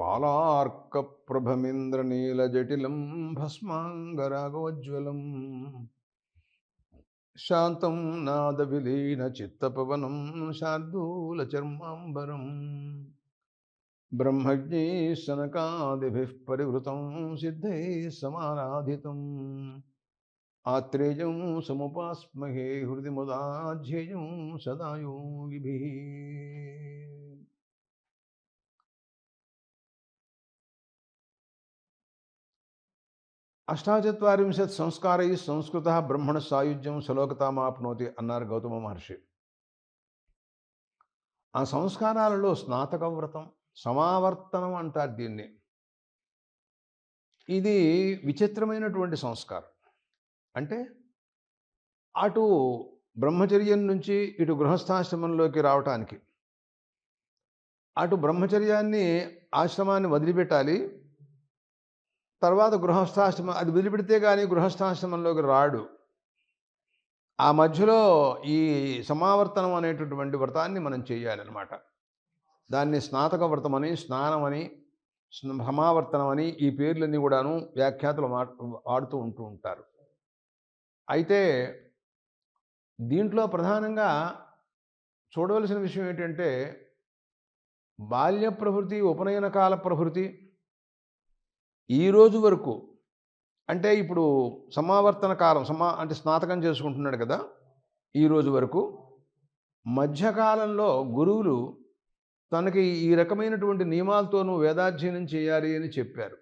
బాలార్కప్రభమింద్రనీలజటిలం భస్మాంగరాగోజ్వలం శాంతం నాదవిలీనచిత్తపవనం శార్దూలచర్మాంబరం బ్రహ్మజ్ఞై శనకాదిభిः పరివృతం సిద్ధై సమారాధితం ఆత్రేయం సముపాస్మహే హృది ముదాధ్యేయం సదా యోగిభిः అష్టాచత్వరింశత్ సంస్కారై సంస్కృత బ్రహ్మణ సాయుధ్యం సులోకతామాప్నోతి అన్నారు గౌతమ మహర్షి. ఆ సంస్కారాలలో స్నాతక వ్రతం సమావర్తనం అంటారు దీన్ని. ఇది విచిత్రమైనటువంటి సంస్కారం. అంటే అటు బ్రహ్మచర్యం నుంచి ఇటు గృహస్థాశ్రమంలోకి రావటానికి అటు బ్రహ్మచర్యాన్ని ఆశ్రమాన్ని వదిలిపెట్టాలి తర్వాత గృహస్థాశ్రమం అది వదిలిపెడితే కానీ గృహస్థాశ్రమంలోకి రాడు. ఆ మధ్యలో ఈ సమావర్తనం అనేటటువంటి వ్రతాన్ని మనం చేయాలన్నమాట. దాన్ని స్నాతక వ్రతమని స్నానమని సమావర్తనం అని ఈ పేర్లన్నీ కూడాను వ్యాఖ్యాతలు వాడుతూ ఉంటూ ఉంటారు. అయితే దీంట్లో ప్రధానంగా చూడవలసిన విషయం ఏంటంటే బాల్య ప్రవృత్తి ఉపనయన కాల ప్రవృత్తి ఈ రోజు వరకు అంటే ఇప్పుడు సమావర్తన కాలం సమా అంటే స్నాతకం చేసుకుంటున్నాడు కదా ఈ రోజు వరకు మధ్యకాలంలో గురువులు తనకి ఈ రకమైనటువంటి నియమాలతోనూ వేదాధ్యయనం చేయాలి అని చెప్పారు.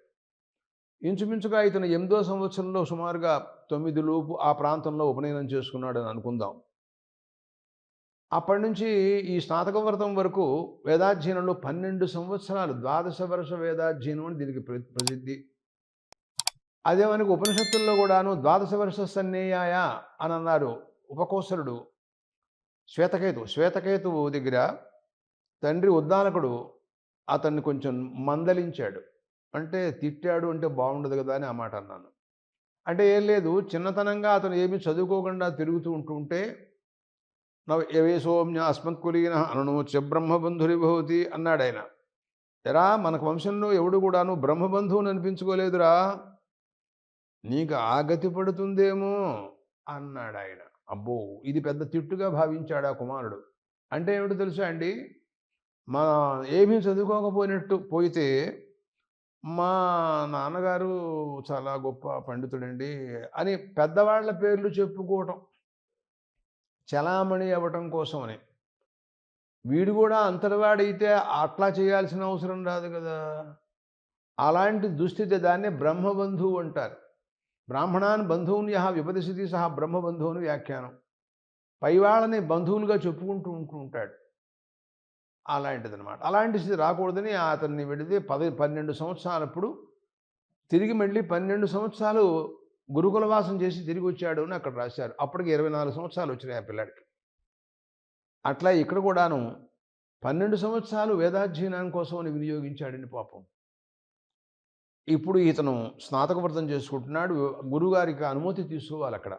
ఇంచుమించుగా ఇతను ఎనిమిదో సంవత్సరంలో సుమారుగా తొమ్మిది లోపు ఆ ప్రాంతంలో ఉపనయనం చేసుకున్నాడని అనుకుందాం. అప్పటి నుంచి ఈ స్నాతక వ్రతం వరకు వేదాధ్యయనంలో పన్నెండు సంవత్సరాలు ద్వాదశ వర్ష వేదాధ్యయనం అని దీనికి ప్రసిద్ధి. అదే మనకు ఉపనిషత్తుల్లో కూడాను ద్వాదశ వర్ష సన్నేయాయ అని అన్నారు ఉపకోసరుడు శ్వేతకేతు శ్వేతకేతువు దగ్గర తండ్రి ఉద్దాలకుడు అతన్ని కొంచెం మందలించాడు. అంటే తిట్టాడు అంటే బాగుండదు కదా అని ఆ మాట అన్నాను. అంటే ఏం లేదు చిన్నతనంగా అతను ఏమి చదువుకోకుండా తిరుగుతూ ఉంటుంటే నవ యవే సోమ్య అస్మత్కులీన అననోచ్య బ్రహ్మబంధురి భవతి అన్నాడు ఆయన. ఎరా మనకు వంశంలో ఎవడు కూడాను బ్రహ్మబంధువుని అనిపించుకోలేదురా? నీకు ఆగతి పడుతుందేమో అన్నాడు ఆయన. అబ్బో ఇది పెద్ద తిట్టుగా భావించాడు ఆ కుమారుడు. అంటే ఏమిటో తెలుసా అండి? మా ఏమీ చదువుకోకపోయినట్టు పోయితే మా నాన్నగారు చాలా గొప్ప పండితుడండి అని పెద్దవాళ్ళ పేర్లు చెప్పుకోవటం. చలామణి అవ్వటం కోసమని. వీడు కూడా అంతర్వాడైతే అట్లా చేయాల్సిన అవసరం రాదు కదా. అలాంటి దుస్థితి దాన్ని బ్రహ్మబంధువు అంటారు. బ్రాహ్మణాన్ బంధువుని యహ విపదిశితి సహా బ్రహ్మబంధువుని వ్యాఖ్యానం. పైవాళ్ళని బంధువులుగా చెప్పుకుంటూ ఉంటూ ఉంటాడు. అలాంటిదనమాట అలాంటి స్థితి రాకూడదని అతన్ని వెళితే పది పన్నెండు సంవత్సరాలప్పుడు తిరిగి మళ్ళీ పన్నెండు సంవత్సరాలు గురుకుల వాసం చేసి తిరిగి వచ్చాడు అని అక్కడ రాశారు. అప్పటికి ఇరవై నాలుగు సంవత్సరాలు వచ్చినాయి ఆ పిల్లాడికి. అట్లా ఇక్కడ కూడాను పన్నెండు సంవత్సరాలు వేదాధ్యయనం కోసం వినియోగించాడని పాపం. ఇప్పుడు ఇతను స్నాతక వ్రతం చేసుకుంటున్నాడు గురుగారికి అనుమతి తీసుకోవాలి అక్కడ.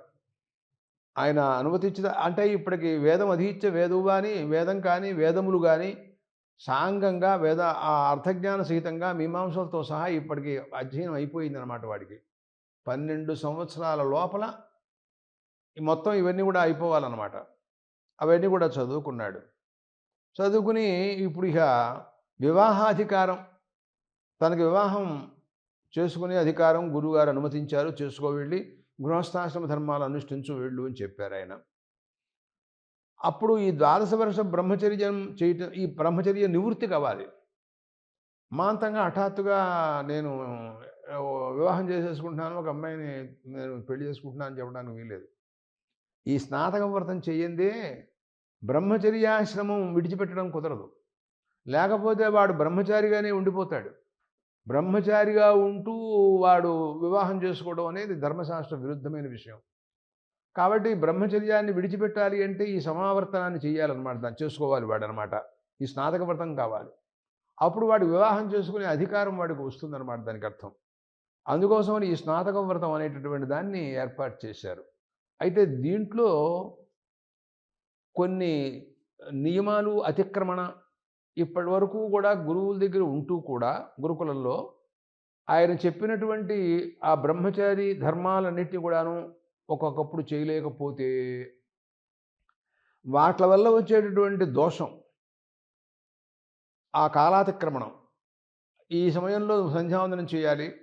ఆయన అనుమతించిన అంటే ఇప్పటికి వేదం అధీత్య వేదం కానీ వేదం కానీ వేదములు కానీ సాంగంగా వేద ఆ అర్థజ్ఞాన సహితంగా మీమాంసలతో సహా ఇప్పటికి అధ్యయనం అయిపోయిందన్నమాట వాడికి. పన్నెండు సంవత్సరాల లోపల మొత్తం ఇవన్నీ కూడా అయిపోవాలన్నమాట. అవన్నీ కూడా చదువుకున్నాడు. చదువుకుని ఇప్పుడు ఇక వివాహాధికారం తనకి వివాహం చేసుకునే అధికారం గురువుగారు అనుమతించారు. చేసుకో వెళ్ళి గృహస్థాశ్రమ ధర్మాలు అనుష్ఠించు వెళ్ళు అని చెప్పారు ఆయన. అప్పుడు ఈ ద్వాదశ వర్ష బ్రహ్మచర్యం చేయటం ఈ బ్రహ్మచర్య నివృత్తి కావాలి. మాంతంగా హఠాత్తుగా నేను వివాహం చేసేసుకుంటున్నాను ఒక అమ్మాయిని నేను పెళ్ళి చేసుకుంటున్నాను అని చెప్పడానికి వీలేదు ఈ స్నాతక వ్రతం చెయ్యందే బ్రహ్మచర్యాశ్రమం విడిచిపెట్టడం కుదరదు. లేకపోతే వాడు బ్రహ్మచారిగానే ఉండిపోతాడు. బ్రహ్మచారిగా ఉంటూ వాడు వివాహం చేసుకోవడం అనేది ధర్మశాస్త్ర విరుద్ధమైన విషయం. కాబట్టి బ్రహ్మచర్యాన్ని విడిచిపెట్టాలి అంటే ఈ సమావర్తనాన్ని చేయాలన్నమాట దాన్ని చేసుకోవాలి వాడనమాట ఈ స్నాతక వ్రతం కావాలి. అప్పుడు వాడు వివాహం చేసుకునే అధికారం వాడికి వస్తుందన్నమాట దానికి అర్థం. అందుకోసం ఈ స్నాతక వ్రతం అనేటటువంటి దాన్ని ఏర్పాటు చేశారు. అయితే దీంట్లో కొన్ని నియమాలు అతిక్రమణ ఇప్పటి వరకు కూడా గురువుల దగ్గర ఉంటూ కూడా గురుకులంలో ఆయన చెప్పినటువంటి ఆ బ్రహ్మచారి ధర్మాలన్నిటిని కూడాను ఒక్కొక్కప్పుడు చేయలేకపోతే వాటి వల్ల వచ్చేటటువంటి దోషం? ఆ కాలాతిక్రమణం. ఈ సమయంలో సంధ్యావందనం చేయాలి.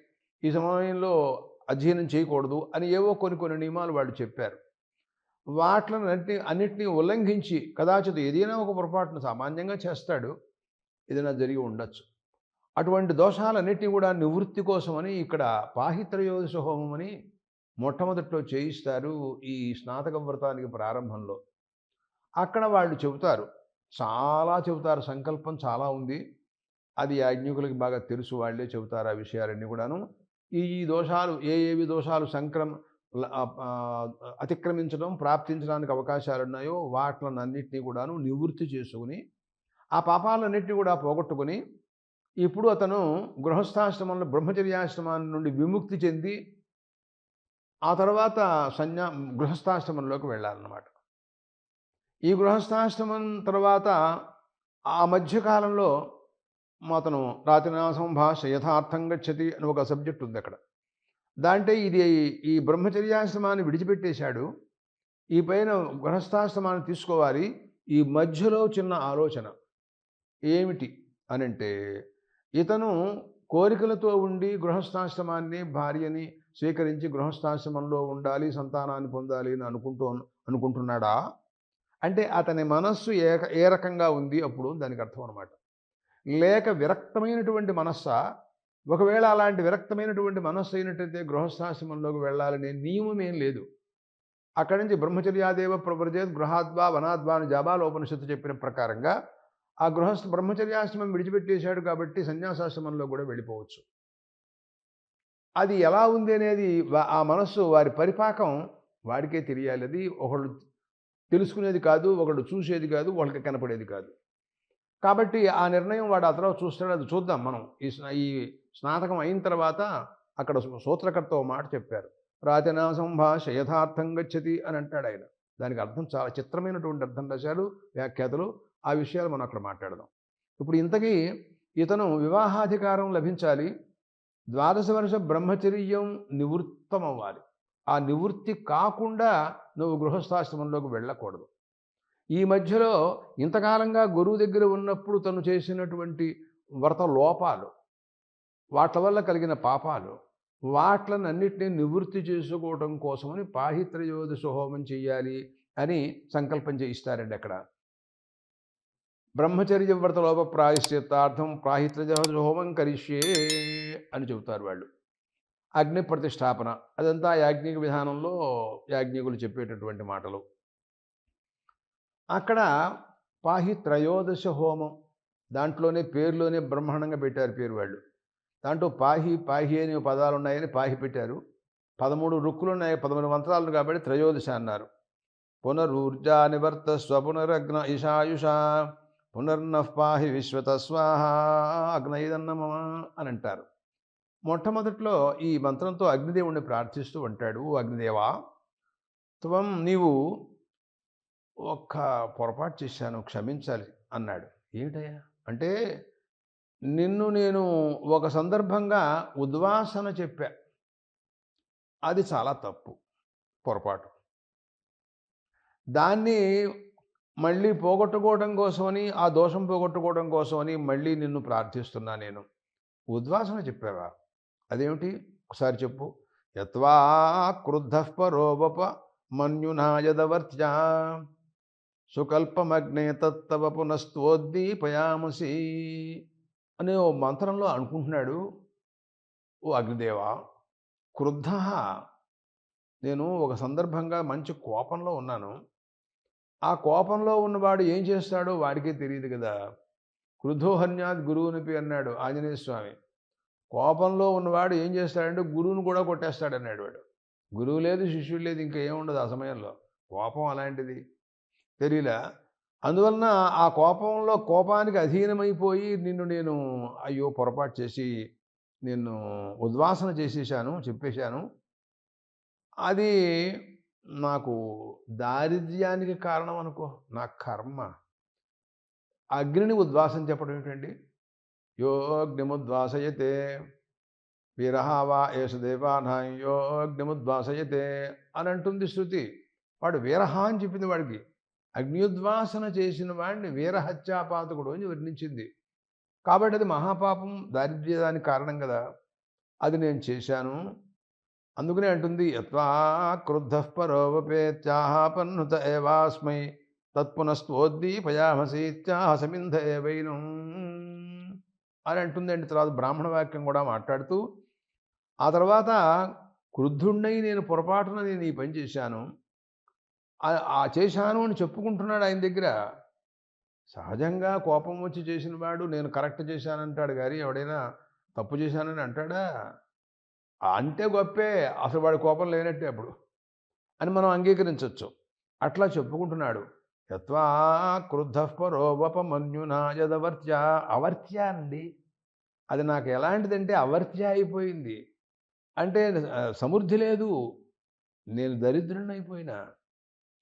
ఈ సమయంలో అధ్యయనం చేయకూడదు అని ఏవో కొన్ని కొన్ని నియమాలు వాళ్ళు చెప్పారు. వాటిని అన్నింటినీ అన్నింటినీ ఉల్లంఘించి కదాచిత ఏదైనా ఒక పొరపాటును సామాన్యంగా చేస్తాడు ఏదైనా జరిగి ఉండొచ్చు. అటువంటి దోషాలన్నిటినీ కూడా నివృత్తి కోసమని ఇక్కడ పాహిత్రయోదశ హోమం అని మొట్టమొదట్లో చేయిస్తారు ఈ స్నాతక వ్రతానికి ప్రారంభంలో. అక్కడ వాళ్ళు చెబుతారు చాలా చెబుతారు సంకల్పం చాలా ఉంది. అది యాజ్ఞికులకి బాగా తెలుసు వాళ్ళే చెబుతారు ఆ విషయాలన్నీ కూడాను. ఈ ఈ దోషాలు ఏ ఏవి దోషాలు సంక్రమ అతిక్రమించడం ప్రాప్తించడానికి అవకాశాలు ఉన్నాయో వాటిని అన్నింటినీ కూడాను నివృత్తి చేసుకుని ఆ పాపాలన్నింటినీ కూడా పోగొట్టుకుని ఇప్పుడు అతను గృహస్థాశ్రమంలో బ్రహ్మచర్యాశ్రమాన్ని నుండి విముక్తి చెంది ఆ తర్వాత సన్యా గృహస్థాశ్రమంలోకి వెళ్ళాలన్నమాట. ఈ గృహస్థాశ్రమం తర్వాత ఆ మధ్యకాలంలో అతను రాతినాసం భాష యథార్థం గచ్చతి అని ఒక సబ్జెక్ట్ ఉంది అక్కడ. దాంటే ఇది ఈ బ్రహ్మచర్యాశ్రమాన్ని విడిచిపెట్టేశాడు. ఈ పైన గృహస్థాశ్రమాన్ని తీసుకోవాలి. ఈ మధ్యలో చిన్న ఆలోచన. ఏమిటి అనంటే ఇతను కోరికలతో ఉండి గృహస్థాశ్రమాన్ని భార్యని స్వీకరించి గృహస్థాశ్రమంలో ఉండాలి సంతానాన్ని పొందాలి అని అనుకుంటూ అనుకుంటున్నాడా? అంటే అతని మనస్సు ఏ ఏ రకంగా ఉంది అప్పుడు? దానికి అర్థం అనమాట లేక విరక్తమైనటువంటి మనస్సా? ఒకవేళ అలాంటి విరక్తమైనటువంటి మనస్సు అయినట్టయితే గృహస్థాశ్రమంలోకి వెళ్ళాలనే నియమం ఏం లేదు. అక్కడి నుంచి బ్రహ్మచర్యాదేవ ప్రవ్రజేత్ గృహాద్వా వనాద్వా అని జబాలోపనిషత్తు చెప్పిన ప్రకారంగా ఆ గృహస్థ బ్రహ్మచర్యాశ్రమం విడిచిపెట్టేశాడు కాబట్టి సన్యాసాశ్రమంలో కూడా వెళ్ళిపోవచ్చు. అది ఎలా ఉంది అనేది ఆ మనస్సు వారి పరిపాకం వాడికే తెలియాలి. అది ఒకళ్ళు తెలుసుకునేది కాదు ఒకళ్ళు చూసేది కాదు వాళ్ళకి కనపడేది కాదు. కాబట్టి ఆ నిర్ణయం వాడు ఆ తర్వాత చూస్తాడు అది చూద్దాం మనం. ఈ ఈ స్నాతకం అయిన తర్వాత అక్కడ సూ- సూత్రకర్త ఓ మాట చెప్పారు. రాజనా సంభాష యథార్థం గచ్చతి అని అంటాడు ఆయన. దానికి అర్థం చాలా చిత్రమైనటువంటి అర్థం రాశారు వ్యాఖ్యాతలు. ఆ విషయాలు మనం అక్కడ మాట్లాడదాం. ఇప్పుడు ఇంతకీ ఇతను వివాహాధికారం లభించాలి. ద్వాదశ వర్ష బ్రహ్మచర్యం నివృత్తం అవ్వాలి ఆ నివృత్తి కాకుండా నువ్వు గృహస్థాశ్రమంలోకి వెళ్ళకూడదు. ఈ మధ్యలో ఇంతకాలంగా గురువు దగ్గర ఉన్నప్పుడు తను చేసినటువంటి వ్రత లోపాలు వాటి వల్ల కలిగిన పాపాలు వాట్లను అన్నిటినీ నివృత్తి చేసుకోవడం కోసమని పాహిత్రయోదశ హోమం చెయ్యాలి అని సంకల్పం చేయిస్తారండి అక్కడ. బ్రహ్మచర్య వ్రత లోప ప్రాయశ్చిత్తార్థం ప్రాహిత్రయోదశ హోమం కరిష్యే అని చెబుతారు వాళ్ళు. అగ్ని ప్రతిష్టాపన అదంతా యాజ్ఞిక విధానంలో యాజ్ఞికులు చెప్పేటటువంటి మాటలు. అక్కడ పాహి త్రయోదశ హోమం. దాంట్లోనే పేరులోనే బ్రహ్మాండంగా పెట్టారు పేరు వాళ్ళు. దాంట్లో పాహి పాహి అనే పదాలు ఉన్నాయని పాహి పెట్టారు. పదమూడు రుక్కులు ఉన్నాయి పదమూడు మంత్రాలు కాబట్టి త్రయోదశ అన్నారు. పునరూర్జా నివర్త స్వపునరగ్న ఇషాయుష పునర్నః పాహి విశ్వత స్వాహ అగ్నయిదన్నమ అని అంటారు. మొట్టమొదట్లో ఈ మంత్రంతో అగ్నిదేవుణ్ణి ప్రార్థిస్తూ ఉంటాడు. అగ్నిదేవా త్వం నీవు ఒక్క పొరపాటు చేశాను క్షమించాలి అన్నాడు. ఏమిటయ్యా? అంటే నిన్ను నేను ఒక సందర్భంగా ఉద్వాసన చెప్పా. అది చాలా తప్పు పొరపాటు. దాన్ని మళ్ళీ పోగొట్టుకోవడం కోసమని ఆ దోషం పోగొట్టుకోవడం కోసమని మళ్ళీ నిన్ను ప్రార్థిస్తున్నా నేను. ఉద్వాసన చెప్పావా? అదేమిటి? ఒకసారి చెప్పు. యత్వా క్రుద్ధ పరోప మన్యునాయదవర్త్యా సుకల్పమగ్నే తత్తవ పునస్తోద్దీపయామసి అనే ఓ మంత్రంలో అనుకుంటున్నాడు. ఓ అగ్నిదేవా క్రుద్ధ. నేను ఒక సందర్భంగా మంచి కోపంలో ఉన్నాను. ఆ కోపంలో ఉన్నవాడు ఏం చేస్తాడో వాడికే తెలియదు కదా. క్రుద్ధోహన్యాద్ గురువునిపి అన్నాడు ఆంజనేయ స్వామి. కోపంలో ఉన్నవాడు ఏం చేస్తాడంటే గురువును కూడా కొట్టేస్తాడన్నాడు వాడు. గురువు లేదు శిష్యుడు లేదు ఇంకా ఏముండదు ఆ సమయంలో. కోపం అలాంటిది. తెలియలా అందువలన ఆ కోపంలో కోపానికి అధీనమైపోయి నిన్ను నేను అయ్యో పొరపాటు చేసి నిన్ను ఉద్వాసన చేసేసాను చెప్పేశాను. అది నాకు దారిద్ర్యానికి కారణం అనుకో నా కర్మ. అగ్నిని ఉద్వాసం చెప్పడం ఏంటండి యోగ్నిముద్వాసయతే వీరహావా వీరహ వా అని అంటుంది శృతి. వాడు వీరహ అని చెప్పింది వాడికి. అగ్నియుద్వాసన చేసిన వాడిని వీరహత్యాపాతకుడు అని వర్ణించింది. కాబట్టి అది మహాపాపం దారిద్ర్యదానికి కారణం కదా. అది నేను చేశాను. అందుకనే అంటుంది యత్వా క్రుద్ధ పరోపేత్యాహపన్నుత ఏవాస్మై తత్పునస్త్వోద్దీపయామసీత్యాహ సమింధ ఏవైను అని అంటుందండి. తర్వాత బ్రాహ్మణ వాక్యం కూడా మాట్లాడుతూ ఆ తర్వాత క్రుద్ధుణ్ణై నేను పొరపాటున నేను ఈ పని చేశాను. ఆ- చేశాను అని చెప్పుకుంటున్నాడు ఆయన దగ్గర. సహజంగా కోపం వచ్చి చేసిన వాడు నేను కరెక్ట్ చేశానంటాడు కానీ ఎవడైనా తప్పు చేశానని అంటాడా? అంతే అంటే గొప్పే. అసలు వాడి కోపం లేనట్టే అప్పుడు. అని మనం అంగీకరించవచ్చు అట్లా చెప్పుకుంటున్నాడు. యత్వా క్రుద్ధ పరోపమన్యునా యదవర్త్య అవర్త్య అండి. అది నాకు ఎలాంటిదంటే అవర్త్య అయిపోయింది. అంటే సమృద్ధి లేదు. నేను దరిద్రుని అయిపోయినా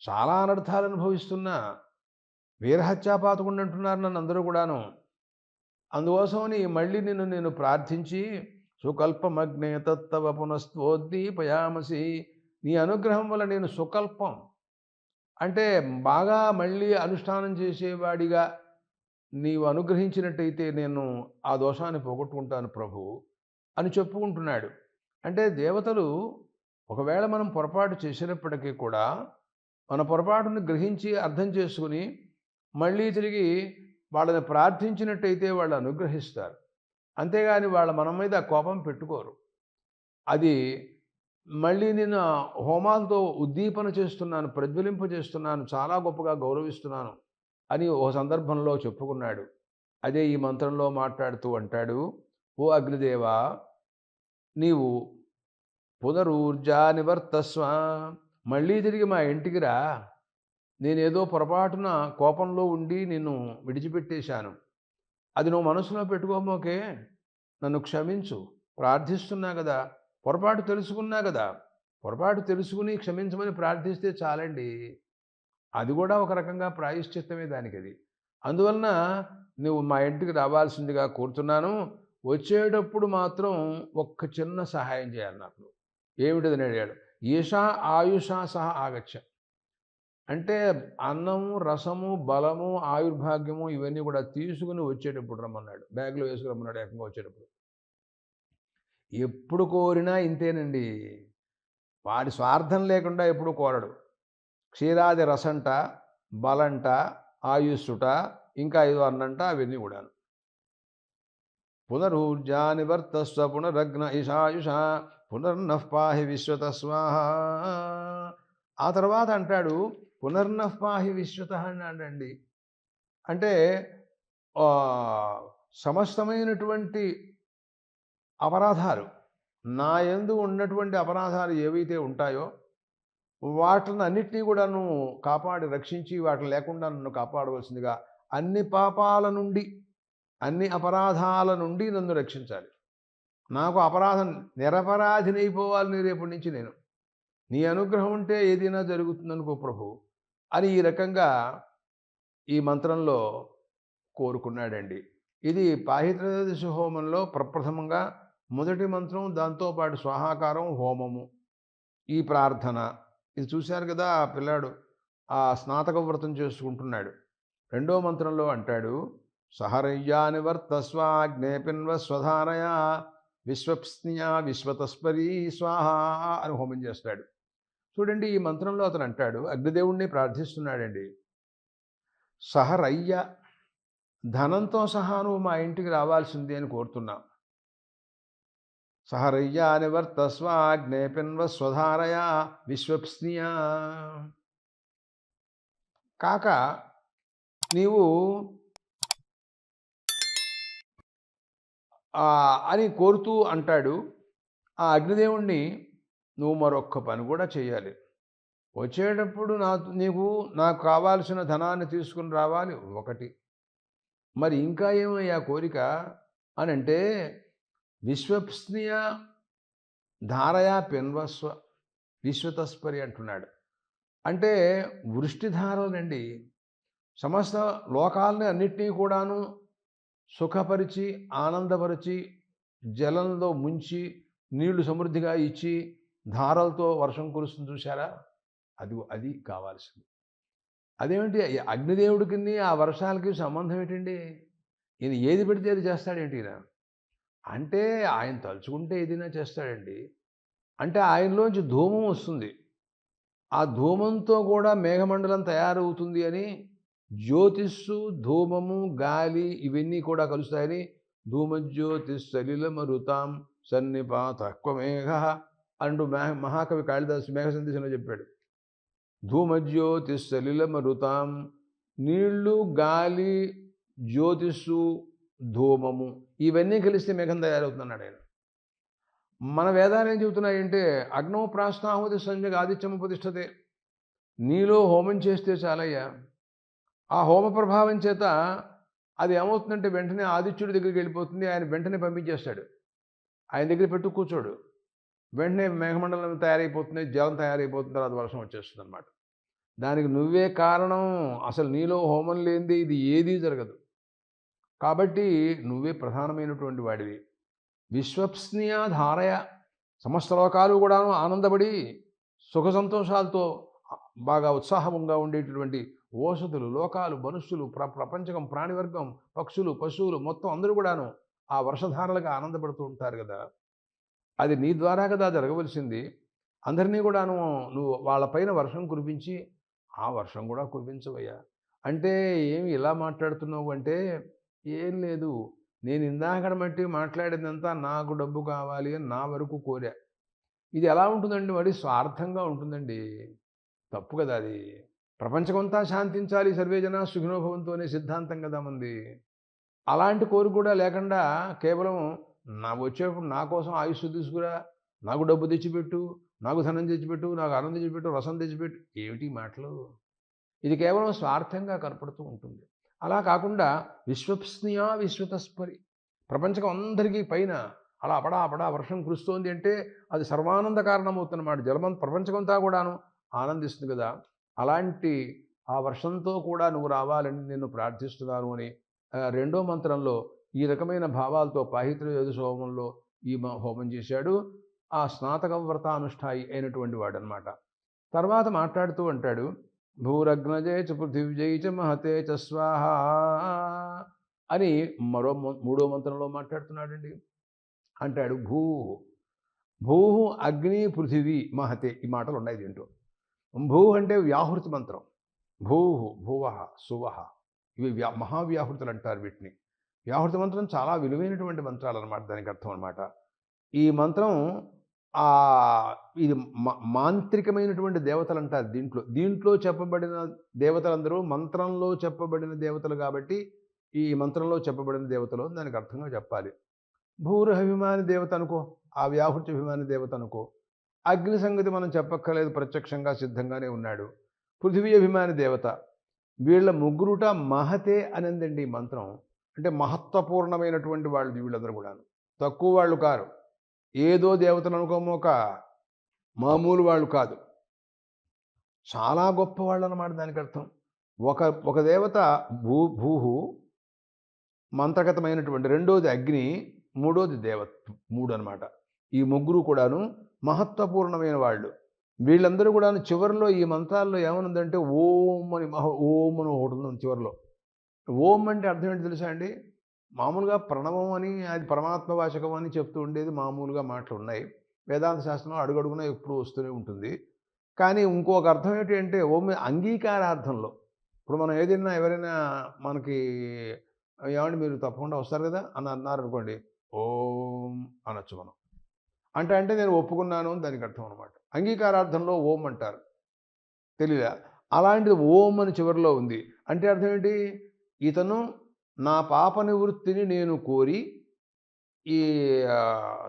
చాలా అనర్థాలు అనుభవిస్తున్నా వీరహత్యాపాతకుండా అంటున్నారు నన్ను అందరూ కూడాను. అందుకోసమని మళ్ళీ నిన్ను నేను ప్రార్థించి సుకల్పమగ్నే తత్తవ పునస్త్వోద్దీపయామసి నీ అనుగ్రహం వల్ల నేను సుకల్పం. అంటే బాగా మళ్ళీ అనుష్ఠానం చేసేవాడిగా నీవు అనుగ్రహించినట్టయితే నేను ఆ దోషాన్ని పోగొట్టుకుంటాను ప్రభు అని చెప్పుకుంటున్నాడు. అంటే దేవతలు ఒకవేళ మనం పొరపాటు చేసినప్పటికీ కూడా మన పొరపాటును గ్రహించి అర్థం చేసుకుని మళ్ళీ తిరిగి వాళ్ళని ప్రార్థించినట్టయితే వాళ్ళు అనుగ్రహిస్తారు. అంతేగాని వాళ్ళ మన మీద కోపం పెట్టుకోరు. అది మళ్ళీ నేను హోమాలతో ఉద్దీపన చేస్తున్నాను ప్రజ్వలింప చేస్తున్నాను చాలా గొప్పగా గౌరవిస్తున్నాను అని ఓ సందర్భంలో చెప్పుకున్నాడు. అదే ఈ మంత్రంలో మాట్లాడుతూ అంటాడు ఓ అగ్నిదేవా నీవు పునరూర్జా నివర్తస్వ మళ్ళీ తిరిగి మా ఇంటికి రా. నేనేదో పొరపాటున కోపంలో ఉండి నిన్ను విడిచిపెట్టేశాను. అది నువ్వు మనసులో పెట్టుకోమోకే నన్ను క్షమించు. ప్రార్థిస్తున్నా కదా. పొరపాటు తెలుసుకున్నా కదా. పొరపాటు తెలుసుకుని క్షమించమని ప్రార్థిస్తే చాలండి. అది కూడా ఒక రకంగా ప్రాయశ్చిత్తమే దానికి అది అందువలన నువ్వు మా ఇంటికి రావాల్సిందిగా కోరుతున్నాను. వచ్చేటప్పుడు మాత్రం ఒక్క చిన్న సహాయం చేయాలి నాకు. ఏమిటిదని అడిగాడు. ఈషా ఆయుషా సహా ఆగచ్చ. అంటే అన్నము రసము బలము ఆయుర్భాగ్యము ఇవన్నీ కూడా తీసుకుని వచ్చేటప్పుడు రమ్మన్నాడు. బ్యాగ్లో వేసుకుని రమ్మన్నాడు ఏకంగా వచ్చేటప్పుడు. ఎప్పుడు కోరినా ఇంతేనండి. వాడి స్వార్థం లేకుండా ఎప్పుడు కోరడు. క్షీరాది రసంట బలంట ఆయుస్సుట ఇంకా ఐదు అన్నంట అవన్నీ కూడాను. పునరూర్జా నివర్తస్వ పునరగ్న ఇషాయుష పునర్నఃపాహి విశ్వత స్వాహ ఆ తర్వాత అంటాడు పునర్నఃపాహి విశ్వత అని అండి అంటే సమస్తమైనటువంటి అపరాధాలు నా ఎందు ఉన్నటువంటి అపరాధాలు ఏవైతే ఉంటాయో వాటిని అన్నిటినీ కూడా నువ్వు కాపాడి రక్షించి వాటిని లేకుండా నన్ను కాపాడవలసిందిగా అన్ని పాపాల నుండి అన్ని అపరాధాల నుండి నన్ను రక్షించాలి. నాకు అపరాధం నిరపరాధినైపోవాలని రేపటి నుంచి నేను. నీ అనుగ్రహం ఉంటే ఏదైనా జరుగుతుందనుకో ప్రభు. అని ఈ రకంగా ఈ మంత్రంలో కోరుకున్నాడండి. ఇది పాహిత్రదశ హోమంలో ప్రప్రథమంగా మొదటి మంత్రం దాంతోపాటు స్వాహాకారం హోమము ఈ ప్రార్థన. ఇది చూశారు కదా ఆ పిల్లాడు. ఆ స్నాతక వ్రతం చేసుకుంటున్నాడు. రెండో మంత్రంలో అంటాడు సహరయ్యా నివర్తస్వాగ్నే పిన్వ స్వధారయా విశ్వప్స్నియా విశ్వతస్పరీ స్వాహ అని హోమం చేస్తాడు. చూడండి ఈ మంత్రంలో అతను అంటాడు అగ్నిదేవుణ్ణి ప్రార్థిస్తున్నాడండి. సహరయ్య ధనంతో సహా నువ్వు మా ఇంటికి రావాల్సింది అని కోరుతున్నా. సహరయ్యా నివర్తస్వాగ్నే పిన్వ స్వధారయా విశ్వప్స్నియా. కాక నీవు అని కోరుతూ అంటాడు. ఆ అగ్నిదేవుణ్ణి నువ్వు మరొక్క పని కూడా చేయాలి వచ్చేటప్పుడు నా నీకు నాకు కావాల్సిన ధనాన్ని తీసుకుని రావాలి ఒకటి. మరి ఇంకా ఏమయ్యా కోరిక? అని అంటే విశ్వప్స్నియ ధారయా పెన్వస్వ విశ్వతస్పరి అంటున్నాడు. అంటే వృష్టిధారలండి. సమస్త లోకాలని అన్నిటినీ కూడాను సుఖపరిచి ఆనందపరిచి జలంలో ముంచి నీళ్ళు సమృద్ధిగా ఇచ్చి ధారలతో వర్షం కురుస్తుంది చూశారా? అది అది కావాల్సింది. అదేమిటి? అగ్నిదేవుడికి ఆ వర్షాలకి సంబంధం ఏంటండి? ఈయన ఏది పెడితే అది చేస్తాడేంటి ఈయన? అంటే ఆయన తలుచుకుంటే ఏదైనా చేస్తాడండి. అంటే ఆయనలోంచి ధూమం వస్తుంది. ఆ ధూమంతో కూడా మేఘమండలం తయారవుతుంది అని జ్యోతిస్సు ధూమము గాలి ఇవన్నీ కూడా కలుస్తాయని ధూమజ్యోతి సలిలమరుతాం సన్నిపాత మేఘ అంటూ మేఘ మహాకవి కాళిదాసు మేఘ సందేశంలో చెప్పాడు. ధూమజ్యోతి సలిలమరుతాం నీళ్ళు గాలి జ్యోతిస్సు ధూమము ఇవన్నీ కలిస్తే మేఘం తయారవుతున్నాడు ఆయన. మన వేదాలు ఏం చెబుతున్నాయంటే అగ్నో ప్రాస్తాహుతి సంజగ ఆదిత్యము ప్రతిష్టతే. నీలో హోమం చేస్తే చాలయ్యా. ఆ హోమ ప్రభావం చేత అది ఏమవుతుందంటే వెంటనే ఆదిత్యుడి దగ్గరికి వెళ్ళిపోతుంది. ఆయన వెంటనే పంపించేస్తాడు. ఆయన దగ్గర పెట్టు కూర్చోడు. వెంటనే మేఘమండలం తయారైపోతుంది. జలం తయారైపోతుంది. తర్వాత వర్షం వచ్చేస్తుంది అనమాట దానికి నువ్వే కారణం. అసలు నీలో హోమం లేనిది ఇది ఏదీ జరగదు. కాబట్టి నువ్వే ప్రధానమైనటువంటి వాడివి. విశ్వప్స్నీయ ధారయ. సమస్త లోకాలు కూడాను ఆనందపడి సుఖ సంతోషాలతో బాగా ఉత్సాహంగా ఉండేటటువంటి ఓషధులు లోకాలు మనుషులు ప్ర ప్రపంచకం ప్రాణివర్గం పక్షులు పశువులు మొత్తం అందరూ కూడాను ఆ వర్షధారలుగా ఆనందపడుతూ ఉంటారు కదా. అది నీ ద్వారా కదా జరగవలసింది. అందరినీ కూడాను నువ్వు వాళ్ళపైన వర్షం కురిపించి ఆ వర్షం కూడా కురిపించవయ్యా. అంటే ఏమి ఇలా మాట్లాడుతున్నావు అంటే ఏం లేదు. నేను ఇందాకడ మట్టి మాట్లాడిందంతా నాకు డబ్బు కావాలి అని నా వరకు కోరా. ఇది ఎలా ఉంటుందండి మరి? స్వార్థంగా ఉంటుందండి. తప్పు కదా అది. ప్రపంచమంతా శాంతించాలి సర్వేజన సుఖినోభవంతో అనే సిద్ధాంతం కదా మంది. అలాంటి కోరిక కూడా లేకుండా కేవలం నా వచ్చేటప్పుడు నా కోసం ఆయుష్ తీసుకురా నాకు డబ్బు తెచ్చిపెట్టు నాకు ధనం తెచ్చిపెట్టు నాకు ఆనందం తెచ్చిపెట్టు రసం తెచ్చిపెట్టు ఏమిటి మాటలు? ఇది కేవలం స్వార్థంగా కనపడుతూ ఉంటుంది. అలా కాకుండా విశ్వప్స్నియా విశ్వతస్పరి ప్రపంచం అందరికీ పైన అలా అపడా అపడా వర్షం కురుస్తోంది అంటే అది సర్వానంద కారణమవుతుందన్నమాట జలమం ప్రపంచమంతా కూడాను ఆనందిస్తుంది కదా. అలాంటి ఆ వర్షంతో కూడా నువ్వు రావాలని నేను ప్రార్థిస్తున్నాను అని రెండో మంత్రంలో ఈ రకమైన భావాలతో పాహిత్ర యోధ హోమంలో ఈ హోమం చేశాడు. ఆ స్నాతక వ్రతానుష్ఠాయి అయినటువంటి వాడనమాట తర్వాత మాట్లాడుతూ అంటాడు భూరగ్నజే చ పృథివ్యై చ మహతే చ స్వాహ అని మరో మూడో మంత్రంలో మాట్లాడుతున్నాడండి. అంటాడు భూ. భూ అగ్ని పృథివీ మహతే ఈ మాటలు ఉన్నాయి దీంట్లో. భూ అంటే వ్యాహృతి మంత్రం. భూ భువ సువహ. ఇవి వ్యా మహావ్యాహృతులు అంటారు వీటిని. వ్యాహృతి మంత్రం చాలా విలువైనటువంటి మంత్రాలు అనమాట దానికి అర్థం అనమాట ఈ మంత్రం ఇది మాంత్రికమైనటువంటి దేవతలు అంటారు దీంట్లో. దీంట్లో చెప్పబడిన దేవతలందరూ మంత్రంలో చెప్పబడిన దేవతలు కాబట్టి ఈ మంత్రంలో చెప్పబడిన దేవతలు దానికి అర్థంగా చెప్పాలి. భూరహభిమాని దేవత అనుకో ఆ వ్యాహృతి అభిమాని దేవత అనుకో అగ్ని సంగతి మనం చెప్పక్కర్లేదు ప్రత్యక్షంగా సిద్ధంగానే ఉన్నాడు. పృథివీ అభిమాని దేవత. వీళ్ళ ముగ్గురుట మహతే అనందండి ఈ మంత్రం. అంటే మహత్వపూర్ణమైనటువంటి వాళ్ళు వీళ్ళందరూ కూడా తక్కువ వాళ్ళు కారు. ఏదో దేవతలు అనుకోమోక మామూలు వాళ్ళు కాదు. చాలా గొప్ప వాళ్ళు అన్నమాట దానికి అర్థం. ఒక ఒక దేవత భూ భూహు మంత్రగతమైనటువంటి రెండోది అగ్ని మూడోది దేవత మూడు అనమాట ఈ ముగ్గురు కూడాను మహత్వపూర్ణమైన వాళ్ళు. వీళ్ళందరూ కూడా చివరిలో ఈ మంత్రాల్లో ఏమనుందంటే ఓం అని మహ ఓం అని ఒకటి ఉంది చివరిలో. ఓం అంటే అర్థం ఏంటి తెలుసా అండి? మామూలుగా ప్రణవం అని అది పరమాత్మ వాచకం అని చెప్తూ ఉండేది మామూలుగా మాటలు ఉన్నాయి. వేదాంత శాస్త్రం అడుగడుగున ఎప్పుడు వస్తూనే ఉంటుంది. కానీ ఇంకొక అర్థం ఏంటి అంటే ఓం అంగీకారార్థంలో. ఇప్పుడు మనం ఏదైనా ఎవరైనా మనకి ఏమండి మీరు తప్పకుండా వస్తారు కదా అని అన్నారనుకోండి ఓం అనొచ్చు మనం. అంటే అంటే నేను ఒప్పుకున్నాను అని దానికి అర్థం అనమాట అంగీకారార్థంలో ఓం అంటారు. తెలియదా అలాంటిది ఓం అని చివరిలో ఉంది. అంటే అర్థం ఏంటి? ఇతను నా పాప నివృత్తిని నేను కోరి ఈ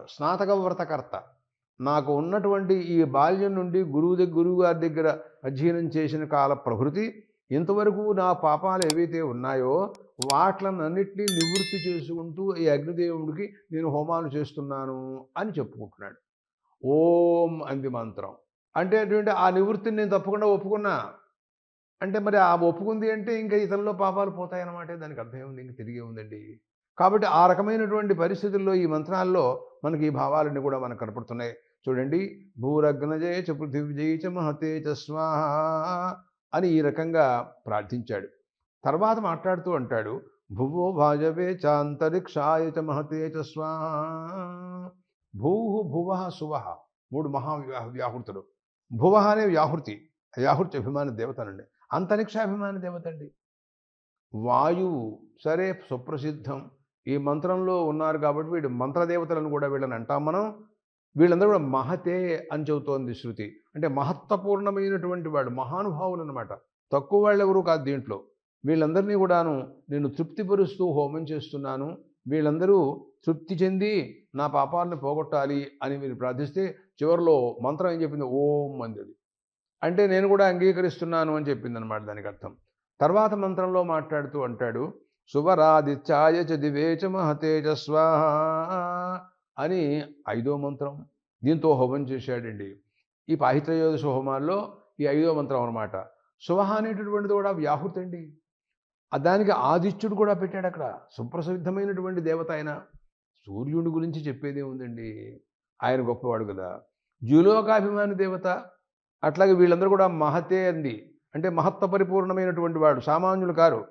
స్నాతక వ్రతకర్త నాకు ఉన్నటువంటి ఈ బాల్యం నుండి గురువు దగ్గర గురువు గారి దగ్గర అధ్యయనం చేసిన కాల ప్రకృతి ఇంతవరకు నా పాపాలు ఏవైతే ఉన్నాయో వాట్లనన్నింటినీ నివృత్తి చేసుకుంటూ ఈ అగ్నిదేవుడికి నేను హోమాలు చేస్తున్నాను అని చెప్పుకుంటున్నాడు. ఓం అంది మంత్రం. అంటే అటువంటి ఆ నివృత్తిని నేను తప్పకుండా ఒప్పుకున్నా. అంటే మరి ఆ ఒప్పుకుంది అంటే ఇంకా ఇతరుల్లో పాపాలు పోతాయన్నమాట దానికి అర్థం ఏముంది? ఇంక తిరిగి ఉందండి కాబట్టి ఆ రకమైనటువంటి పరిస్థితుల్లో ఈ మంత్రాల్లో మనకి ఈ భావాలన్నీ కూడా మనకు కనపడుతున్నాయి. చూడండి. భూరగ్నజయ చ పృథివ్యై చ మహతే చ స్వాహ. అని ఈ రకంగా ప్రార్థించాడు. తర్వాత మాట్లాడుతూ అంటాడు భువో భాజవే చాంతరిక్షాయ చ మహతే చ స్వాహ భూ భువ శువ మూడు మహావ్యా వ్యాహృతులు. భువ అనే వ్యాహృతి వ్యాహృతి అభిమాన దేవతనండి అంతరిక్షాభిమాన దేవత అండి. వాయువు సరే సుప్రసిద్ధం ఈ మంత్రంలో ఉన్నారు కాబట్టి వీడు మంత్రదేవతలను కూడా వీళ్ళని అంటాం మనం. వీళ్ళందరూ కూడా మహతే అని చెబుతోంది శృతి. అంటే మహత్వపూర్ణమైనటువంటి వాళ్ళు మహానుభావులు అనమాట తక్కువ వాళ్ళు ఎవరు కాదు దీంట్లో. వీళ్ళందరినీ కూడాను నేను తృప్తిపరుస్తూ హోమం చేస్తున్నాను. వీళ్ళందరూ తృప్తి చెంది నా పాపాలను పోగొట్టాలి అని మీరు ప్రార్థిస్తే చివరిలో మంత్రం ఏం చెప్పింది? ఓం అంది అంటే నేను కూడా అంగీకరిస్తున్నాను అని చెప్పింది అనమాట దానికి అర్థం. తర్వాత మంత్రంలో మాట్లాడుతూ అంటాడు సువరాదిత్యాయ చ దివే చ స్వాహ అని ఐదో మంత్రం. దీంతో హోమం చేశాడండి. ఈ పాహిత్రయోదశ హోమాల్లో ఈ ఐదో మంత్రం అనమాట శుభ అనేటటువంటిది కూడా వ్యాహృతి అండి. దానికి ఆదిత్యుడు కూడా పెట్టాడు అక్కడ. సుప్రసిద్ధమైనటువంటి దేవత ఆయన. సూర్యుడి గురించి చెప్పేదే ఉందండి. ఆయన గొప్పవాడు కదా. జూలోకాభిమాని దేవత. అట్లాగే వీళ్ళందరూ కూడా మహతే అంది అంటే మహత్వ పరిపూర్ణమైనటువంటి వాడు సామాన్యులు కారు.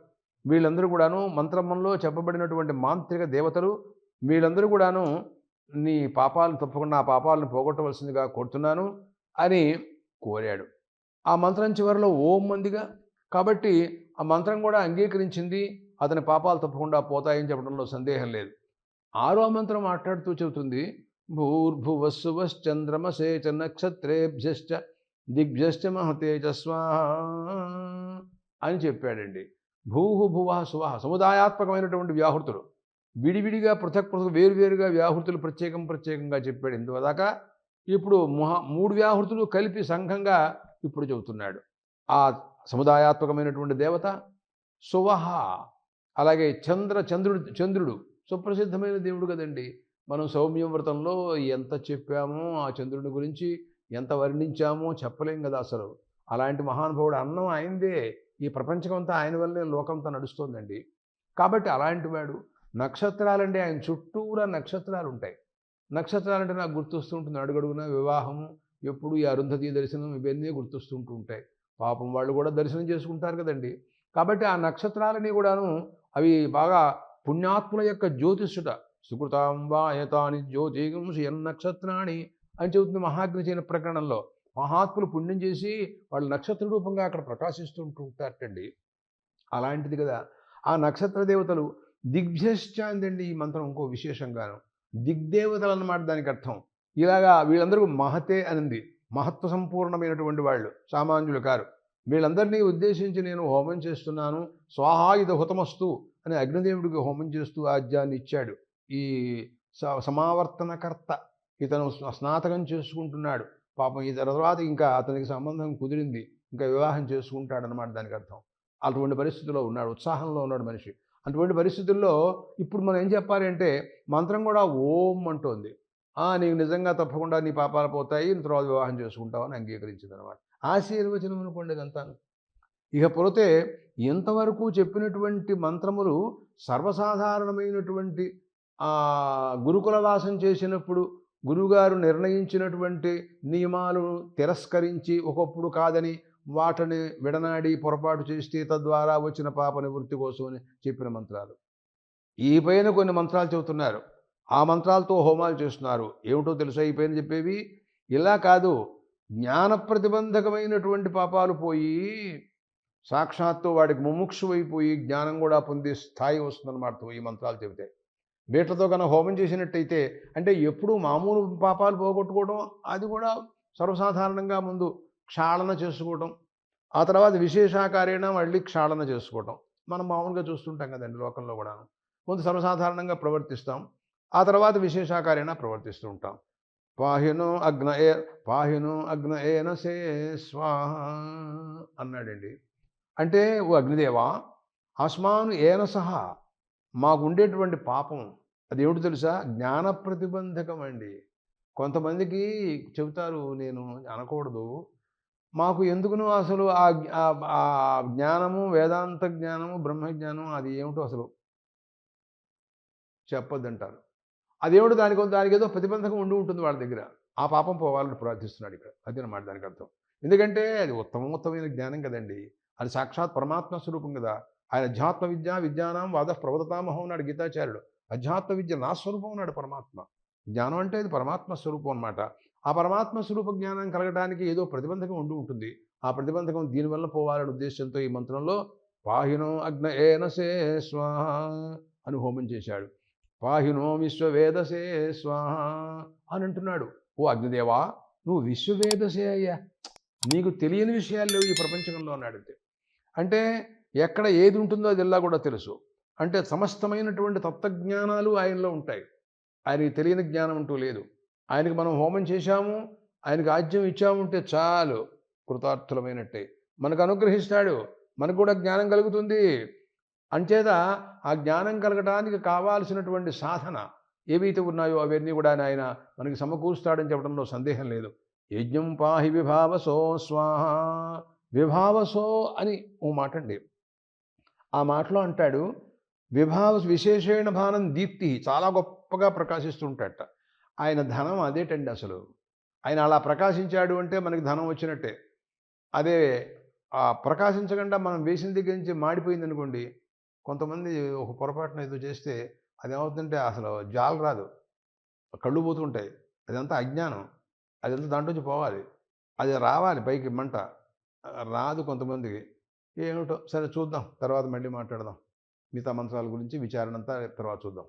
వీళ్ళందరూ కూడాను మంత్రమంలో చెప్పబడినటువంటి మాంత్రిక దేవతలు. వీళ్ళందరూ కూడాను నీ పాపాలను తప్పకుండా ఆ పాపాలను పోగొట్టవలసిందిగా కోరుతున్నాను అని కోరాడు. ఆ మంత్రం చివరిలో ఓం మందిగా కాబట్టి ఆ మంత్రం కూడా అంగీకరించింది. అతని పాపాలు తప్పకుండా పోతాయని చెప్పడంలో సందేహం లేదు. ఆరో మంత్రం మాట్లాడుతూ చెబుతుంది. భూర్భువస్సువశ్చంద్రమసే చ నక్షత్రేభ్యశ్చ దిగ్భ్యశ్చ మహతేజస్వాహ అని చెప్పాడండి. భూహు భువ సువహ సముదాయాత్మకమైనటువంటి వ్యాహృతుడు. విడివిడిగా పృథక్ పృథక్ వేరువేరుగా వ్యాహృతులు ప్రత్యేకం ప్రత్యేకంగా చెప్పాడు. ఇందువదాకా ఇప్పుడు మహా మూడు వ్యాహృతులు కలిపి సంఘంగా ఇప్పుడు చెబుతున్నాడు. ఆ సముదాయాత్మకమైనటువంటి దేవత సువహ అలాగే చంద్ర చంద్రుడు చంద్రుడు సుప్రసిద్ధమైన దేవుడు కదండి. మనం సౌమ్యం వ్రతంలో ఎంత చెప్పామో ఆ చంద్రుడి గురించి ఎంత వర్ణించామో చెప్పలేం కదా అసలు. అలాంటి మహానుభావుడు అన్నం ఆయనదే. ఈ ప్రపంచం అంతా ఆయన వల్లే లోకంతో నడుస్తోందండి. కాబట్టి అలాంటి వాడు నక్షత్రాలంటే ఆయన చుట్టూరా నక్షత్రాలు ఉంటాయి నక్షత్రాలంటే నాకు గుర్తొస్తుంటుంది. అడుగడుగున వివాహము ఎప్పుడు ఈ అరుంధతి దర్శనం ఇవన్నీ గుర్తొస్తుంటూ ఉంటాయి పాపం వాళ్ళు కూడా దర్శనం చేసుకుంటారు కదండి. కాబట్టి ఆ నక్షత్రాలని కూడాను అవి బాగా పుణ్యాత్ముల యొక్క జ్యోతిష్యుట. సుకృతాం వాయతాని జ్యోతిగంసి నక్షత్రాణి అని చెబుతుంది మహాగ్నిచైన ప్రకరణంలో. మహాత్ములు పుణ్యం చేసి వాళ్ళు నక్షత్ర రూపంగా అక్కడ ప్రకాశిస్తుంటూ ఉంటారటండి. అలాంటిది కదా. ఆ నక్షత్ర దేవతలు దిగ్భ్యశ్చ అందండి ఈ మంత్రం ఇంకో విశేషంగాను. దిగ్దేవతలు అన్నమాట దానికి అర్థం. ఇలాగా వీళ్ళందరూ మహతే అనింది మహత్వ సంపూర్ణమైనటువంటి వాళ్ళు సామాన్యులు కారు. వీళ్ళందరినీ ఉద్దేశించి నేను హోమం చేస్తున్నాను. స్వాహాయుధ హుతమస్తు అని అగ్నిదేవుడికి హోమం చేస్తూ ఆజ్యాన్ని ఇచ్చాడు. ఈ స- సమావర్తనకర్త ఇతను స్నాతకం చేసుకుంటున్నాడు. పాపం ఈ తర్వాత ఇంకా అతనికి సంబంధం కుదిరింది. ఇంకా వివాహం చేసుకుంటాడనమాట దానికి అర్థం. అటువంటి పరిస్థితిలో ఉన్నాడు ఉత్సాహంలో ఉన్నాడు మనిషి. అటువంటి పరిస్థితుల్లో ఇప్పుడు మనం ఏం చెప్పాలి అంటే మంత్రం కూడా ఓం అంటోంది. "ఆ, నీకు నిజంగా తప్పకుండా నీ పాపాలు పోతాయి తర్వాత వివాహం చేసుకుంటావని అంగీకరించింది అనమాట ఆశీర్వచనం అనుకోండి ఇదంతా. ఇకపోతే ఇంతవరకు చెప్పినటువంటి మంత్రములు సర్వసాధారణమైనటువంటి గురుకుల వాసం చేసినప్పుడు గురువుగారు నిర్ణయించినటువంటి నియమాలు తిరస్కరించి ఒకప్పుడు కాదని వాటిని విడనాడి పొరపాటు చేస్తే తద్వారా వచ్చిన పాప నివృత్తి కోసమని చెప్పిన మంత్రాలు. ఈ పైన కొన్ని మంత్రాలు చెబుతున్నారు. ఆ మంత్రాలతో హోమాలు చేస్తున్నారు. ఏమిటో తెలుసా ఈ పైన చెప్పేవి? ఇలా కాదు. జ్ఞాన ప్రతిబంధకమైనటువంటి పాపాలు పోయి సాక్షాత్తు వాడికి ముముక్షు అయిపోయి జ్ఞానం కూడా పొందే స్థాయి వస్తుందన్నమాట ఈ మంత్రాలు చెబితే. వీటితో కనుక హోమం చేసినట్టయితే అంటే ఎప్పుడూ మామూలు పాపాలు పోగొట్టుకోవడం అది కూడా సర్వసాధారణంగా ముందు క్షాళన చేసుకోవటం. ఆ తర్వాత విశేషాకారేణ మళ్ళీ క్షాళన చేసుకోవటం. మనం మామూలుగా చూస్తుంటాం కదండి లోకంలో కూడా కొంత సర్వసాధారణంగా ప్రవర్తిస్తాం. ఆ తర్వాత విశేషాకారేణ ప్రవర్తిస్తూ ఉంటాం. పాహిను అగ్న ఏ పాహిను అగ్న ఏన సే స్వాహ అన్నాడండి. అంటే ఓ అగ్నిదేవా అస్మాను ఏన సహా మాకుండేటువంటి పాపం. అది ఏమిటి తెలుసా? జ్ఞాన ప్రతిబంధకం అండి. కొంతమందికి చెబుతారు నేను అనకూడదు. మాకు ఎందుకునో అసలు ఆ ఆ- జ్ఞానము వేదాంత జ్ఞానము బ్రహ్మజ్ఞానం అది ఏమిటో అసలు చెప్పొద్దంటారు. అదేమిటో దానికి దానికి ఏదో ప్రతిబంధకం ఉండి ఉంటుంది వాళ్ళ దగ్గర. ఆ పాపం పోవాలని ప్రార్థిస్తున్నాడు ఇక్కడ. అది అన్నమాట దానికి అర్థం. ఎందుకంటే అది ఉత్తమోత్తమైన జ్ఞానం కదండి. అది సాక్షాత్ పరమాత్మ స్వరూపం కదా. ఆయన అధ్యాత్మ విద్య విజ్ఞానం వాద ప్రవదతామహం ఉన్నాడు గీతాచార్యుడు. అధ్యాత్మ విద్య నా స్వరూపం ఉన్నాడు పరమాత్మ. జ్ఞానం అంటే ఇది పరమాత్మ స్వరూపం అనమాట ఆ పరమాత్మ స్వరూప జ్ఞానం కలగడానికి ఏదో ప్రతిబంధకం ఉండి ఉంటుంది. ఆ ప్రతిబంధకం దీనివల్ల పోవాలనే ఉద్దేశంతో ఈ మంత్రంలో పాహినో అగ్న ఏనసే స్వాహ అని హోమం చేశాడు. పాహినో విశ్వవేదసే స్వాహ అని అంటున్నాడు. ఓ అగ్నిదేవా నువ్వు విశ్వవేదసే అయ్యా. నీకు తెలియని విషయాలు లేవు ఈ ప్రపంచంలో అన్నాడు అంటే ఎక్కడ ఏది ఉంటుందో అది ఇలా కూడా తెలుసు. అంటే సమస్తమైనటువంటి తత్వజ్ఞానాలు ఆయనలో ఉంటాయి. ఆయనకి తెలియని జ్ఞానం అంటూ లేదు. ఆయనకి మనం హోమం చేశాము ఆయనకి ఆజ్యం ఇచ్చాముంటే చాలు కృతార్థులమైనట్టే. మనకు అనుగ్రహిస్తాడు మనకు కూడా జ్ఞానం కలుగుతుంది. అంచేత ఆ జ్ఞానం కలగడానికి కావాల్సినటువంటి సాధన ఏవైతే ఉన్నాయో అవన్నీ కూడా ఆయన మనకి సమకూరుస్తాడని చెప్పడంలో సందేహం లేదు. యజ్ఞం పాహి విభావసో స్వాహ విభావసో అని ఓ మాట అండి ఆ మాటలో అంటాడు విభావ విశేషణ భానం దీప్తి చాలా గొప్పగా ప్రకాశిస్తుంటాడట ఆయన ధనం అదేటండి అసలు. ఆయన అలా ప్రకాశించాడు అంటే మనకి ధనం వచ్చినట్టే. అదే ఆ ప్రకాశించకుండా మనం వేసిన దగ్గర నుంచి మాడిపోయింది అనుకోండి కొంతమంది ఒక పొరపాటున ఏదో చేస్తే అది అసలు జాలు రాదు. కళ్ళు పోతుంటాయి. అదంతా అజ్ఞానం. అదంతా దాంట్లోంచి పోవాలి. అది రావాలి పైకి మంట. రాదు కొంతమందికి. ఏమిటో సరే చూద్దాం. తర్వాత మళ్ళీ మాట్లాడదాం. మిగతా మంత్రాల గురించి విచారణ అంతా తర్వాత చూద్దాం.